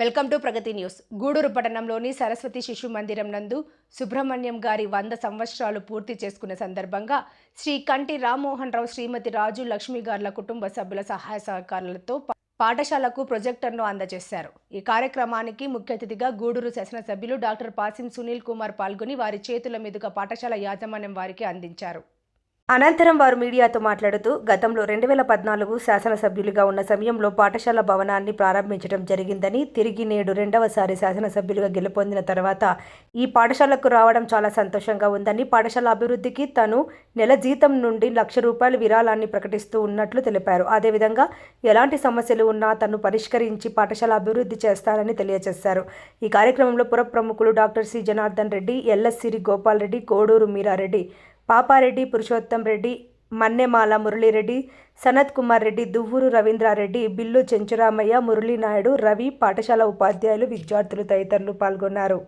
Welcome to Pragati news. Gudur పట్టణంలోని సరస్వతి శిశు మందిరం నందు సుబ్రహ్మణ్యం గారి వంద సంవత్సరాలు పూర్తి చేసుకున్న సందర్భంగా శ్రీ కంటి రామ్మోహన్ రావు శ్రీమతి రాజు లక్ష్మి గార్ల కుటుంబ సభ్యుల సహాయ సహకారాలతో పాఠశాలకు ప్రొజెక్టర్ను అందజేశారు. ఈ కార్యక్రమానికి ముఖ్య అతిథిగా గూడూరు శాసనసభ్యులు డాక్టర్ పాసిం సునీల్ కుమార్ పాల్గొని వారి చేతుల మీదుగా పాఠశాల యాజమాన్యం వారికి అందించారు. అనంతరం వారు మీడియాతో మాట్లాడుతూ గతంలో రెండు వేల పద్నాలుగు శాసనసభ్యులుగా ఉన్న సమయంలో పాఠశాల భవనాన్ని ప్రారంభించడం జరిగిందని తిరిగి నేడు రెండవసారి శాసనసభ్యులుగా గెలుపొందిన తర్వాత ఈ పాఠశాలకు రావడం చాలా సంతోషంగా ఉందని పాఠశాల అభివృద్ధికి తను నెల జీతం నుండి లక్ష రూపాయల విరాళాన్ని ప్రకటిస్తూ ఉన్నట్లు తెలిపారు. అదేవిధంగా ఎలాంటి సమస్యలు ఉన్నా తను పరిష్కరించి పాఠశాల అభివృద్ధి చేస్తానని తెలియజేశారు. ఈ కార్యక్రమంలో పుర ప్రముఖులు doctor C. Janardhan Reddy LS Siri Gopal Reddy Koduru Meera Reddy Papa Reddy Purushottam Reddy Mannemala Murali Reddy Sanath Kumar Reddy Duvvuru Ravindra Reddy Billu Chenchuramayya Murali Naidu Ravi పాఠశాల ఉపాధ్యాయులు విద్యార్థులు తదితరులు పాల్గొన్నారు.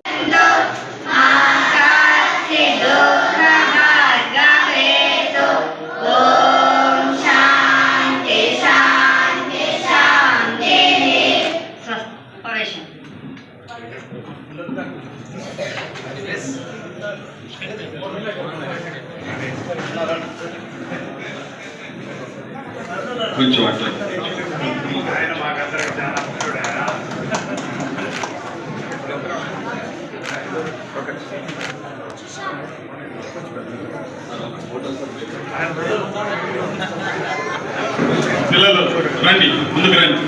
కొంచెం అట్లా పిల్లలు రండి ముందుకు రండి.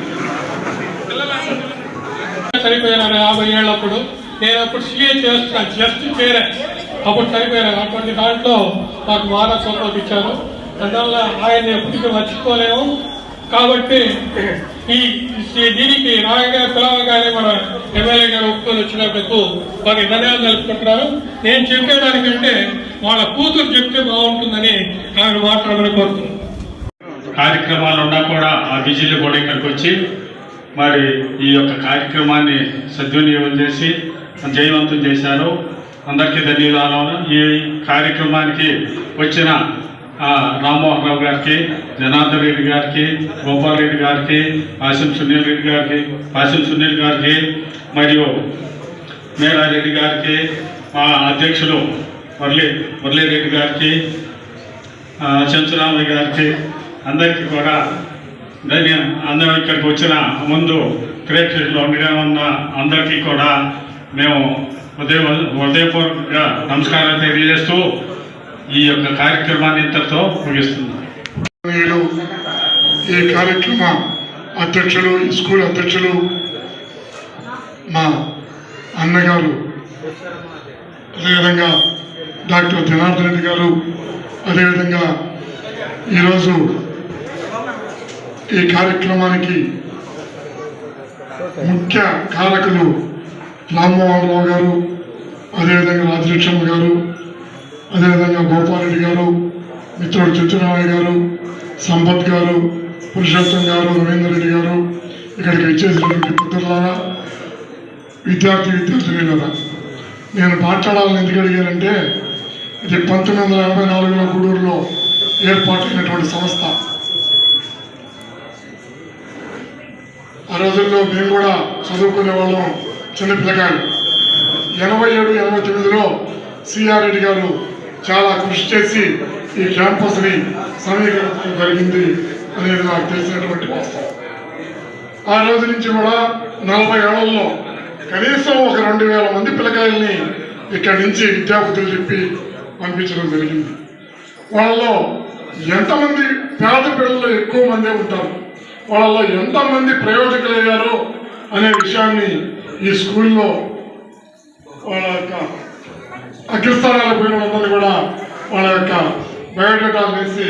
చనిపోయాను యాభై ఏళ్ళప్పుడు నేను అప్పుడు సీఏ చేస్తున్నా జస్ట్ చేరా. అప్పుడు చనిపోయాను. అటువంటి దాంట్లో నాకు వారసత్వం ఇచ్చారు. అందువల్ల ఆయన ఎప్పటికీ మర్చిపోలేము. కాబట్టి ఈ దీనికి రాయగా పిలవగానే మన ఎమ్మెల్యే గారు ఒప్పుకొని వచ్చినప్పుడు వారికి ధన్యవాదాలు తెలుపుకుంటున్నారు నేను చెప్పేదానికంటే వాళ్ళ కూతురు చెప్తే బాగుంటుందని ఆయన మాట్లాడమని కోరుతున్నాను కార్యక్రమాలు ఉన్నా కూడా ఆ విజిల్ కూడా ఇక్కడికి వచ్చి మరి ఈ యొక్క కార్యక్రమాన్ని సద్వినియోగం చేసి జయవంతం చేశారు. అందరికీ ధన్యవాదాలు. ఈ కార్యక్రమానికి వచ్చిన రామ్మోహన్ రావు గారికి జనార్దన్ రెడ్డి గారికి గోపాల్ రెడ్డి గారికి ఆశం సునీల్ రెడ్డి గారికి ఆశం సునీల్ గారికి మరియు మేళారెడ్డి గారికి మా అధ్యక్షులు మురళీ మురళీరెడ్డి గారికి శంసురామయ్య గారికి అందరికీ కూడా ధన్య అందరం ఇక్కడికి వచ్చిన ముందు క్రియేటర్లో ఉండగా ఉన్న అందరికీ కూడా మేము ఉదయ ఉదయపూర్వకంగా నమస్కారాలు తెలియజేస్తూ ఈ యొక్క కార్యక్రమాన్ని ఇంతటితో ముగిస్తున్నాను. ఈ కార్యక్రమ అధ్యక్షులు ఈ స్కూల్ అధ్యక్షులు మా అన్నగారు అదేవిధంగా డాక్టర్ జనార్దన్ రెడ్డి గారు అదేవిధంగా ఈరోజు ఈ కార్యక్రమానికి ముఖ్య కారకులు రామ్మోహన్ రావు గారు అదేవిధంగా రాజలక్ష్మ గారు అదేవిధంగా గోపాలరెడ్డి గారు మిత్రుడు చుచ్చురామయ్య గారు సంపత్ గారు పురుషోత్తం గారు రవీందర్ రెడ్డి గారు ఇక్కడికి వచ్చేసినటువంటి పుత్రులారా విద్యార్థి విద్యార్థినులారా నేను మాట్లాడాలని ఎందుకు అడిగానంటే ఇది పంతొమ్మిది వందల ఎనభై నాలుగులో గూడూరులో ఏర్పాటైనటువంటి సంస్థ. ఆ రోజుల్లో మేము కూడా చదువుకునే వాళ్ళం చిన్న ఎనభై ఏడు ఎనభై తొమ్మిదిలో సిఆర్ రెడ్డి గారు చాలా కృషి చేసి ఈ క్యాంపస్ని సమీకరించడం జరిగింది అనేది నాకు తెలిసినటువంటి ఆ రోజు నుంచి కూడా నలభై ఏళ్ళలో కనీసం ఒక రెండు వేల మంది పిల్లకాయల్ని ఇక్కడి నుంచి విద్యాపతులు చెప్పి పంపించడం జరిగింది. వాళ్ళలో ఎంతమంది పేద పిల్లలు ఎక్కువ మందే ఉంటారు? వాళ్ళలో ఎంతమంది ప్రయోజకులయ్యారో అనే విషయాన్ని ఈ స్కూల్లో వాళ్ళ యొక్క అగ్రస్థానాలకు పోయిన వాళ్ళందరినీ కూడా వాళ్ళ యొక్క బయోడేటాలు వేసి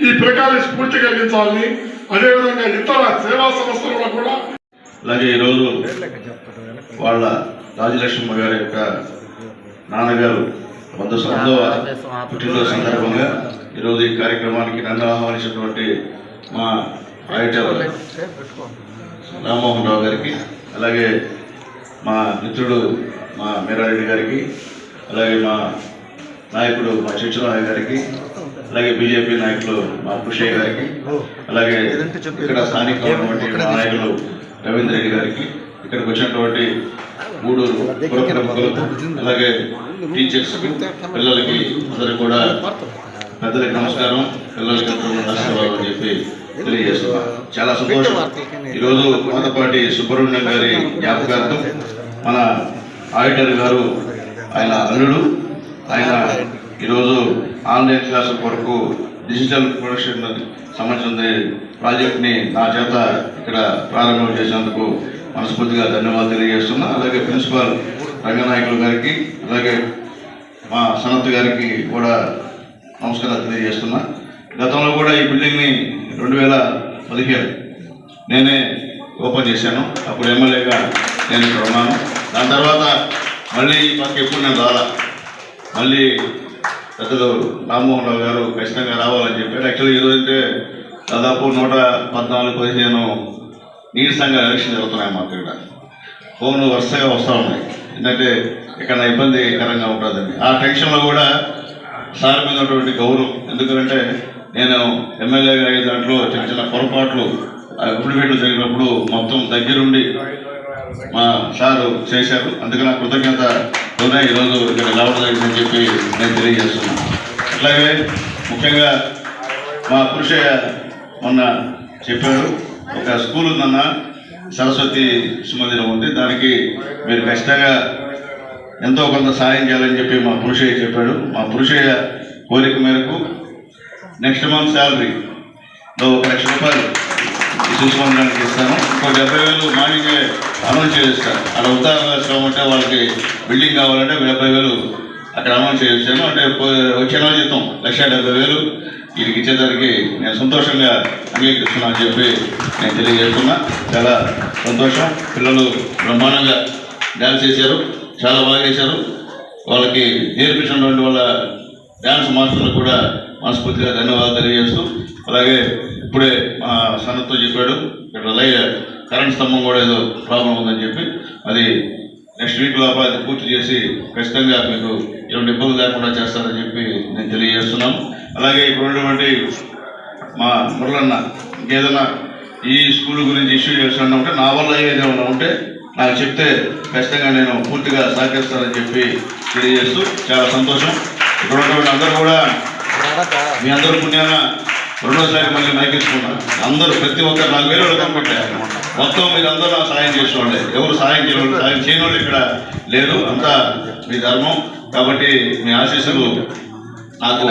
ఈ పిల్లకాయలు స్ఫూర్తి కలిగించాలని అదేవిధంగా ఇతర సేవా సంస్థలలో కూడా అలాగే ఈరోజు వాళ్ళ రాజలక్ష్మ గారి యొక్క నాన్నగారు వంద సందో పుట్టినరోజు సందర్భంగా ఈరోజు ఈ కార్యక్రమానికి నన్ను ఆహ్వానించినటువంటి మా ఐటల్ రామ్మోహన్ రావు గారికి అలాగే మా మిత్రుడు మా మీరారెడ్డి గారికి అలాగే మా నాయకుడు మా చిచ్చురామయ్య గారికి అలాగే బీజేపీ నాయకులు మా పుషయ్య గారికి అలాగే ఇక్కడ స్థానిక నాయకులు రవీంద్ర రెడ్డి గారికి ఇక్కడికి వచ్చినటువంటి గూడూరు ప్రముఖులకు అలాగే టీచర్స్ పిల్లలకి అందరికి కూడా పెద్దలకి నమస్కారం పిల్లలకి అందరూ ఆశీర్వాదం అని చెప్పి తెలియజేస్తున్నాం. చాలా సంతోషం. ఈరోజు కోతపాటి సుబ్రహ్మణ్యం గారి జ్ఞాపకార్థం మన ఆడిటర్ గారు ఆయన అల్లుడు. ఆయన ఈరోజు ఆన్లైన్ క్లాసుల కొరకు డిజిటల్ ప్రొడక్షన్ సంబంధించిన ప్రాజెక్ట్ని నా చేత ఇక్కడ ప్రారంభం చేసినందుకు మనస్ఫూర్తిగా ధన్యవాదాలు తెలియజేస్తున్నా. అలాగే ప్రిన్సిపాల్ రంగనాయకులు గారికి అలాగే మా సనత్ గారికి కూడా నమస్కారాలు తెలియజేస్తున్నా. గతంలో కూడా ఈ బిల్డింగ్ని రెండు వేల పదిహేను నేనే ఓపెన్ చేశాను. అప్పుడు ఎమ్మెల్యేగా నేను ఇక్కడ ఉన్నాను. దాని తర్వాత మళ్ళీ మాకు ఎప్పుడు నేను రాలా మళ్ళీ పెద్దలు రామ్మోహన్ రావు గారు ఖచ్చితంగా రావాలని చెప్పారు. యాక్చువల్గా ఈరోజు అంటే దాదాపు నూట పద్నాలుగు పదిహేను నీటి సంఘాల ఎలక్షన్ జరుగుతున్నాయి మాకు ఇక్కడ. ఫోన్లు వరుసగా వస్తూ ఉన్నాయి. ఎందుకంటే ఇక్కడ ఇబ్బందికరంగా ఉంటుందని. ఆ టెన్షన్లో కూడా సార్ మీద ఉన్నటువంటి గౌరవం. ఎందుకంటే నేను ఎమ్మెల్యేగా అయ్యే దాంట్లో చిన్న చిన్న పొరపాట్లు అప్లికేట్లు జరిగినప్పుడు మొత్తం దగ్గరుండి మా సారు చేశారు. అందుకని నా కృతజ్ఞత హృదయ ఈరోజు ఇక్కడ రావడం చెప్పి నేను తెలియజేస్తున్నాను. అట్లాగే ముఖ్యంగా మా పురుషయ్య మొన్న చెప్పారు ఒక స్కూల్ ఉందన్న సరస్వతి సుమందిరం ఉంది. దానికి మీరు ఖచ్చితంగా ఎంతో కొంత సాయం చేయాలని చెప్పి మా పురుషయ్య చెప్పాడు. మా పురుషయ్య కోరిక మేరకు నెక్స్ట్ మంత్ శాలరీ ఒక లక్ష రూపాయలు ఈ చూసుకోవడానికి ఇస్తాను. ఒక డెబ్బై వేలు మార్నింగే అనౌన్స్ చేస్తాను అలా ఉద్యోగం అంటే వాళ్ళకి బిల్డింగ్ కావాలంటే డెబ్బై వేలు అక్కడ అనౌన్స్ చేస్తాను అంటే వచ్చే నెల జీతం లక్ష డెబ్బై వేలు. వీరికి ఇచ్చేదానికి నేను సంతోషంగా అంగీకరిస్తున్నా అని చెప్పి నేను తెలియజేస్తున్నా. చాలా సంతోషం. పిల్లలు బ్రహ్మాండంగా డ్యాన్స్ చేశారు. చాలా బాగా చేశారు. వాళ్ళకి నేర్పించినటువంటి వాళ్ళ డ్యాన్స్ మాస్టర్లకు కూడా మనస్ఫూర్తిగా ధన్యవాదాలు తెలియజేస్తూ అలాగే ఇప్పుడే మా సన్నతో చెప్పాడు. ఇక్కడ లైవ్ కరెంట్ స్తంభం కూడా ఏదో ప్రాబ్లం ఉందని చెప్పి అది నెక్స్ట్ వీక్ లోపల అది పూర్తి చేసి ఖచ్చితంగా మీకు ఎటువంటి ఇబ్బంది లేకుండా చేస్తారని చెప్పి నేను తెలియజేస్తున్నాను అలాగే ఇప్పుడు ఉన్నటువంటి మా మురళన్న ఇంకేదైనా ఈ స్కూల్ గురించి ఇష్యూ చేస్తున్నా ఉంటే నా వల్ల ఏదైనా ఉంటే నాకు చెప్తే ఖచ్చితంగా నేను పూర్తిగా సహకరిస్తానని చెప్పి తెలియజేస్తూ చాలా సంతోషం. ఇక్కడ ఉన్నటువంటి అందరూ కూడా మీ అందరూ పుణ్యాన రెండోసారి మళ్ళీ మైకించుకున్నారు అందరూ ప్రతి ఒక్కరు నాలుగు వేలు వాళ్ళు అనమాట మొత్తం మీరు అందరూ నాకు సాయం చేసిన ఎవరు సాయం చేయవాళ్ళు సాయం చేయని ఇక్కడ లేరు. అంతా మీ ధర్మం. కాబట్టి మీ ఆశీస్సులు నాకు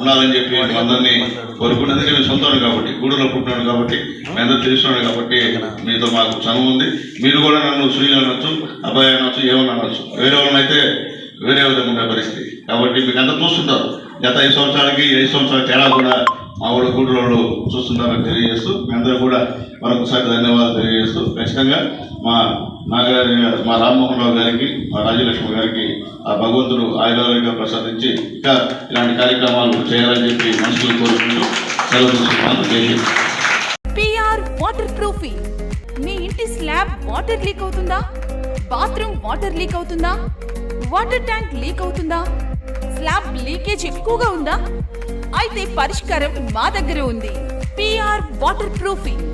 ఉండాలని చెప్పి అందరినీ కోరుకున్నది. నేను సొంతం కాబట్టి గూడూరులో పుట్టినాడు కాబట్టి మీ అందరూ తెలుసున్నాను కాబట్టి మీతో మాకు చనువు ఉంది. మీరు కూడా నన్ను సునీల్ అనొచ్చు అబ్బాయి అనొచ్చు ఏమని అనొచ్చు. వేరే వాళ్ళనైతే వేరే విధంగా ఉండే పరిస్థితి. కాబట్టి మీకు అంతా చూస్తుంటారు. గత ఐదు సంవత్సరాలకి ఐదు సంవత్సరాల తేడా కూడా మా ఊళ్ళో గూడూరులో చూస్తుంటారని తెలియజేస్తూ మీ అందరూ కూడా మరొకసారి ధన్యవాదాలు తెలియజేస్తూ ఖచ్చితంగా మా నాగారి మా రామ్మోహన్ రావు గారికి మా రాజ్యలక్ష్మి గారికి ఆ భగవంతుడు ఆయుధాలుగా ప్రసాదించి ఇంకా ఇలాంటి కార్యక్రమాలు చేయాలని చెప్పి మనుషులు కోరుకుంటూ సెలవు తీసుకున్నాను పిఆర్ వాటర్ ప్రూఫింగ్ మీ ఇంటి స్లాబ్ వాటర్ లీక్ అవుతుందా? బాత్రూమ్ వాటర్ లీక్ అవుతుందా? వాటర్ ట్యాంక్ లీక్ అవుతుందా? స్లాబ్ లీకేజ్ ఎక్కువగా ఉందా? అయితే పరిష్కారం మా దగ్గర ఉంది. పిఆర్ వాటర్ ప్రూఫింగ్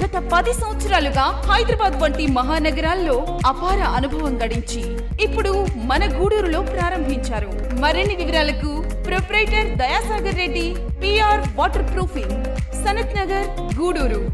గత పది సంవత్సరాలుగా హైదరాబాద్ వంటి మహానగరాల్లో అపార అనుభవం గడించి ఇప్పుడు మన గూడూరులో ప్రారంభించారు. మరిన్ని వివరాలకు proprietor Dayasagar Reddy PR water proofing Sanath Nagar Gudur.